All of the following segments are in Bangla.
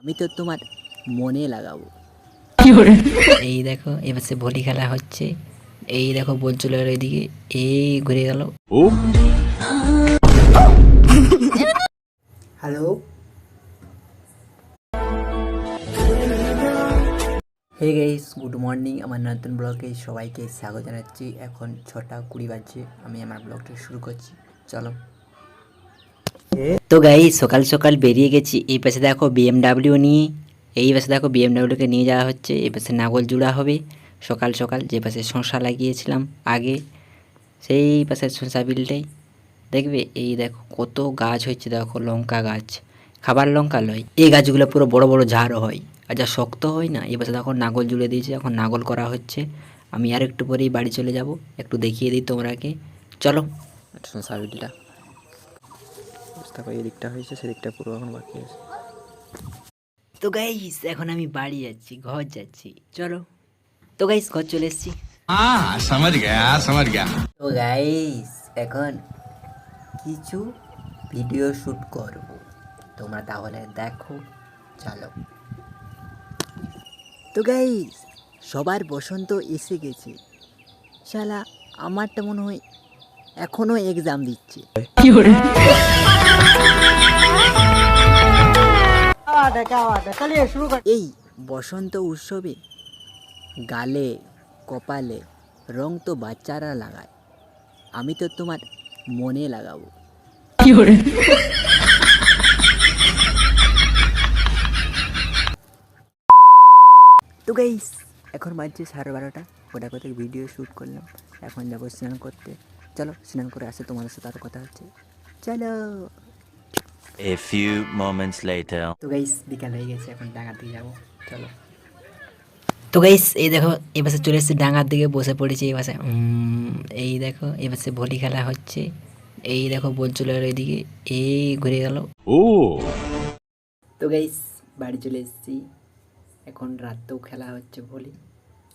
আমি তো তোমার মনে লাগাবো। এই দেখো এবার সে ভলি খেলা হচ্ছে। এই দেখো বল চলে গেল এদিকে। এই ঘুরে গেল। Hello? Hey guys good morning আমার নতুন ব্লগে সবাইকে স্বাগত জানাচ্ছি। এখন ছটা কুড়ি বাজছে। আমি আমার ব্লগটা শুরু করছি। চলো। তো গাই সকাল সকাল বেরিয়ে গেছি। এই পাশে দেখো বিএমডাব্লিউ নিয়ে। এই পাশে দেখো বিএমডাব্লিউকে নিয়ে যাওয়া হচ্ছে। এই পাশে নাগল জুড়া হবে। সকাল সকাল যে পাশে শশা লাগিয়েছিলাম আগে, সেই পাশে শশা বিলটাই। দেখবে? এই দেখো কত গাছ হচ্ছে। দেখো লঙ্কা গাছ। খাবার লঙ্কা লয়। এই গাছগুলো পুরো বড় বড় ঝাড় হয়। আর যা শক্ত হয় না, এই পাশে দেখো নাগল জুড়ে দিয়েছে। এখন নাগল করা হচ্ছে। আমি আর একটু পরেই বাড়ি চলে যাব। একটু দেখিয়ে দিই তোমরাকে। চলো। শশা বিলটা। রাস্তা পাই এদিকটা হয়েছে সেদিকটা পুরো এখন বাকি আছে। তো গাইস এখন আমি বাড়ি যাচ্ছি ঘর যাচ্ছি চলো। তো গাইস ঘর চলে এসেছি। তো গাইস এখন কিছু ভিডিও শুট করব। তোমরা তাহলে দেখো চলো। তো গাইস সবার বসন্ত এসে গেছে। শালা আমারটা মনে হয় এখনও এক্সাম দিচ্ছে। এই বসন্ত উৎসবে গালে কপালে রং তো বাচ্চারা লাগায়। আমি তো তোমার মনে লাগাবো। তো গাইস এখন বাজছে সাড়ে বারোটা। ওটা কোথায় ভিডিও শ্যুট করলাম। এখন যাব স্নান করতে। চলো স্নান করে আসে তোমাদের সাথে আরও কথা হচ্ছে। চলো। A few moments later. তো গাইস বিকাল হয়ে গেছে এখন ডাঙার দিকে যাব চলো তো গাইস এই দেখো পাশে চলে এসেছি ডাঙার দিকে বসে পড়েছি উম, এই দেখো পাশে ভলি খেলা হচ্ছে এই দেখো বল চলে গেল এদিকে এই ঘুরে গেল তো গাইস বাড়ি চলে এসেছি এখন রাতেও খেলা হচ্ছে ভলি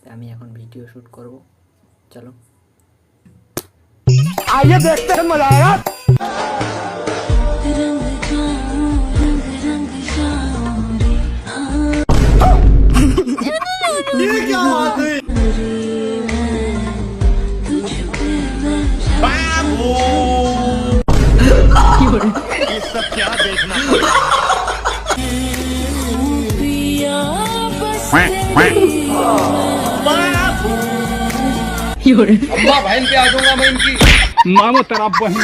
তা আমি এখন ভিডিও শ্যুট করব চলো ये सब क्या देखना बहन आ जाऊँगा मैं इनकी मामो तेरा बहन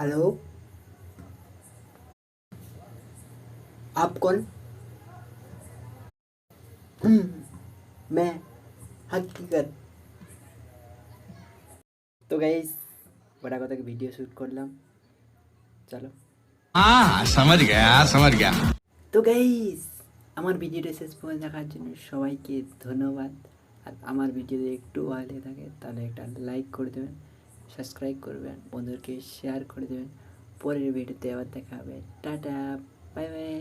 हेलो? आप कौन? हम्म, मैं হাকিকত। তো গাইস বড় কথা ভিডিও শুট করলাম। চলো। সমঝ গয়া সমঝ গয়া। তো গাইস আমার ভিডিওটা শেষ পর্যন্ত দেখার জন্য সবাইকে ধন্যবাদ। আর আমার ভিডিও যদি একটু ভালো থাকে তাহলে একটা লাইক করে দেবেন সাবস্ক্রাইব করবেন বন্ধুদেরকে শেয়ার করে দেবেন। পরের ভিডিওতে আবার দেখা হবে। Tata bye bye